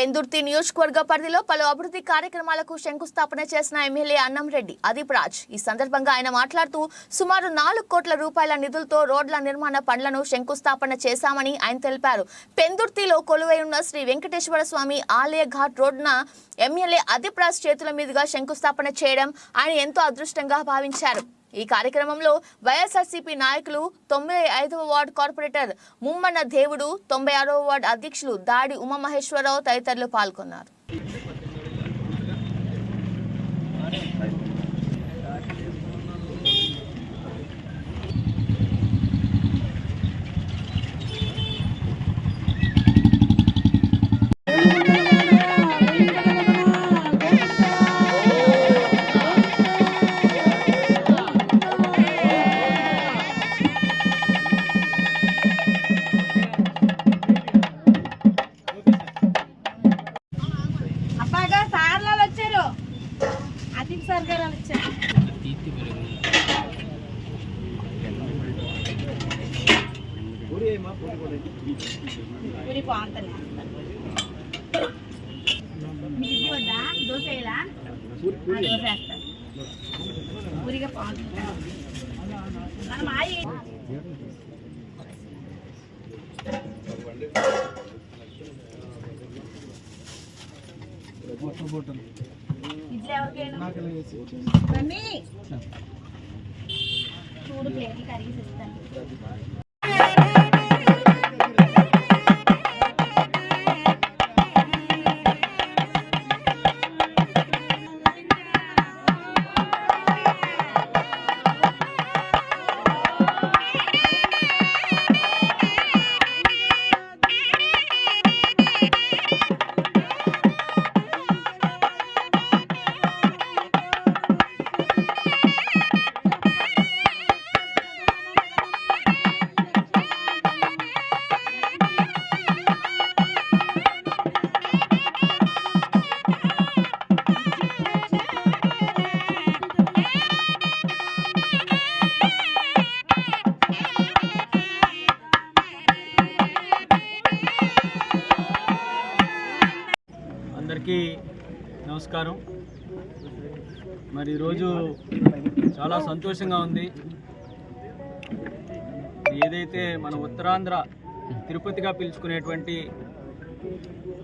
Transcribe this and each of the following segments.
పెందుర్తి నియోజకవర్గ పరిధిలో పలు అభివృద్ధి కార్యక్రమాలకు శంకుస్థాపన చేసిన ఎమ్మెల్యే అన్నంరెడ్డి అదీప్ రాజ్. ఈ సందర్భంగా ఆయన మాట్లాడుతూ సుమారు నాలుగు కోట్ల రూపాయల నిధులతో రోడ్ల నిర్మాణ పనులను శంకుస్థాపన చేశామని ఆయన తెలిపారు. పెందుర్తిలో కొలువై ఉన్న శ్రీ వెంకటేశ్వర స్వామి ఆలయ ఘాట్ రోడ్డున ఎమ్మెల్యే అదీప్ రాజ్ చేతుల మీదుగా శంకుస్థాపన చేయడం ఆయన ఎంతో అదృష్టంగా భావించారు. ఈ కార్యక్రమంలో వైఎస్ఆర్సీపీ నాయకులు తొంభై ఐదవ వార్డు కార్పొరేటర్ ముమ్మన్న దేవుడు తొంభై ఆరవ వార్డు అధ్యక్షులు దాడి ఉమామహేశ్వరరావు తదితరులు పాల్గొన్నారు. పూరి బాగుంటుంది మీకు ఇడ్లీ వద్దా దోశ వేయాలా దోశ వేస్తాను పూరిగా బాగుంటుంది మనం ఆయి ఎవరికైనా? చూడు ప్లేట్లు కరిగి ఇస్తాను. అందరికీ నమస్కారం. మరి ఈరోజు చాలా సంతోషంగా ఉంది. ఏదైతే మన ఉత్తరాంధ్ర తిరుపతిగా పిలుచుకునేటువంటి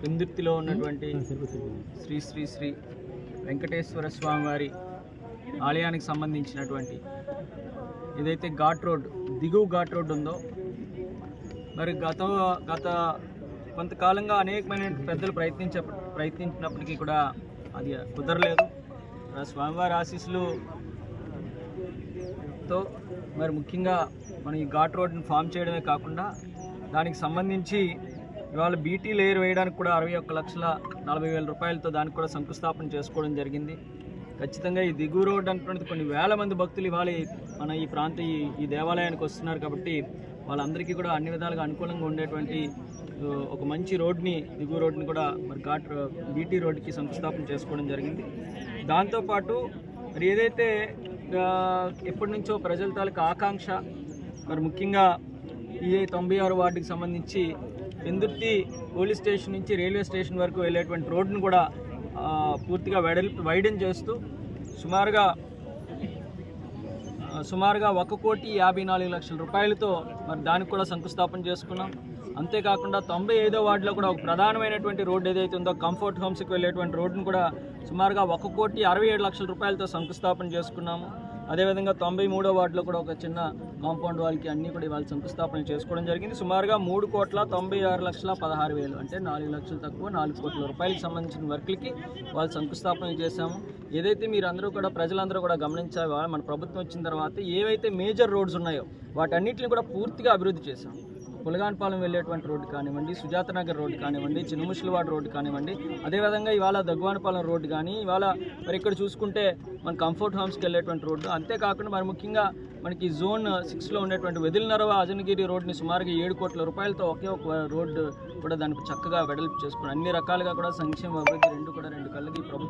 పెందుర్తిలో ఉన్నటువంటి శ్రీ శ్రీ శ్రీ వెంకటేశ్వర స్వామి వారి ఆలయానికి సంబంధించినటువంటి ఏదైతే ఘాట్ రోడ్ దిగువ ఘాట్ రోడ్ ఉందో మరి గత గత కొంతకాలంగా అనేకమైన పెద్దలు ప్రయత్నించే ప్రయత్నించినప్పటికీ కూడా అది కుదరలేదు. స్వామివారి ఆశీస్సులు తో మరి ముఖ్యంగా మనం ఈ ఘాట్ రోడ్ని ఫామ్ చేయడమే కాకుండా దానికి సంబంధించి ఇవాళ బీటీ లేయర్ వేయడానికి కూడా అరవై ఒక్క లక్షల నలభై వేల రూపాయలతో దానికి కూడా శంకుస్థాపన చేసుకోవడం జరిగింది. ఖచ్చితంగా ఈ దిగువ రోడ్డు అనేటువంటిది కొన్ని వేల మంది భక్తులు ఇవాళ మన ఈ ప్రాంత ఈ ఈ దేవాలయానికి వస్తున్నారు కాబట్టి వాళ్ళందరికీ కూడా అన్ని విధాలుగా అనుకూలంగా ఉండేటువంటి ఒక మంచి రోడ్ని దిగువ రోడ్ని కూడా మరి ఘాట్ బీటీ రోడ్కి శంకుస్థాపన చేసుకోవడం జరిగింది. దాంతోపాటు మరి ఏదైతే ఎప్పటి నుంచో ప్రజల తాలూకు ఆకాంక్ష మరి ముఖ్యంగా ఈ తొంభై ఆరు వార్డుకి సంబంధించి పెందుర్తి పోలీస్ స్టేషన్ నుంచి రైల్వే స్టేషన్ వరకు వెళ్ళేటువంటి రోడ్డును కూడా పూర్తిగా వెడల్పు వైడెన్ చేస్తూ సుమారుగా సుమారుగా ఒక కోటి యాభై నాలుగు లక్షల రూపాయలతో మరి దానికి కూడా శంకుస్థాపన చేసుకున్నాం. అంతేకాకుండా తొంభై ఐదో వార్డులో కూడా ఒక ప్రధానమైనటువంటి రోడ్డు ఏదైతే ఉందో కంఫర్ట్ హోమ్స్కి వెళ్ళేటువంటి రోడ్డును కూడా సుమారుగా ఒక కోటి అరవై ఏడు లక్షల రూపాయలతో శంకుస్థాపన చేసుకున్నాము. అదేవిధంగా తొంభై మూడో వార్డులో కూడా ఒక చిన్న కాంపౌండ్ వాళ్ళకి అన్నీ కూడా ఇవాళ శంకుస్థాపన చేసుకోవడం జరిగింది. సుమారుగా మూడు కోట్ల తొంభై ఆరు లక్షల పదహారు వేలు అంటే నాలుగు లక్షలు తక్కువ నాలుగు కోట్ల రూపాయలకు సంబంధించిన వర్క్లకి వాళ్ళు శంకుస్థాపన చేశాము. ఏదైతే మీరందరూ కూడా ప్రజలందరూ కూడా గమనించాలి మన ప్రభుత్వం వచ్చిన తర్వాత ఏవైతే మేజర్ రోడ్స్ ఉన్నాయో వాటన్నిటిని కూడా పూర్తిగా అభివృద్ధి చేశాము. పులగాన్పాలెం వెళ్ళేటువంటి రోడ్డు కానివ్వండి సుజాతనగర్ రోడ్డు కానివ్వండి చిన్నముషిలవాడ రోడ్డు కానివ్వండి అదేవిధంగా ఇవాళ దగ్గువానపాలెం రోడ్డు కానీ ఇవాళ మరి ఇక్కడ చూసుకుంటే మన కంఫర్ట్ హోమ్స్కి వెళ్ళేటువంటి రోడ్డు. అంతేకాకుండా మరి ముఖ్యంగా మనకి జోన్ సిక్స్లో ఉండేటువంటి వెదిలినరవ అజనగిరి రోడ్ని సుమారుగా ఏడు కోట్ల రూపాయలతో ఒకే ఒక రోడ్డు కూడా దానికి చక్కగా వెడల్పు చేసుకున్నాం అన్ని రకాలుగా కూడా సంక్షేమ అభివృద్ధి రెండు కూడా రెండు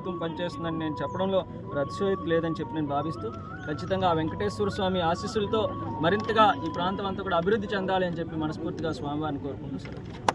ప్రభుత్వం పనిచేస్తుందని నేను చెప్పడంలో రతిశోయత్ లేదని చెప్పి నేను భావిస్తూ ఖచ్చితంగా ఆ వెంకటేశ్వర స్వామి ఆశీస్సులతో మరింతగా ఈ ప్రాంతం అంతా కూడా అభివృద్ధి చెందాలి అని చెప్పి మనస్ఫూర్తిగా స్వామివారిని కోరుకుంటున్నాను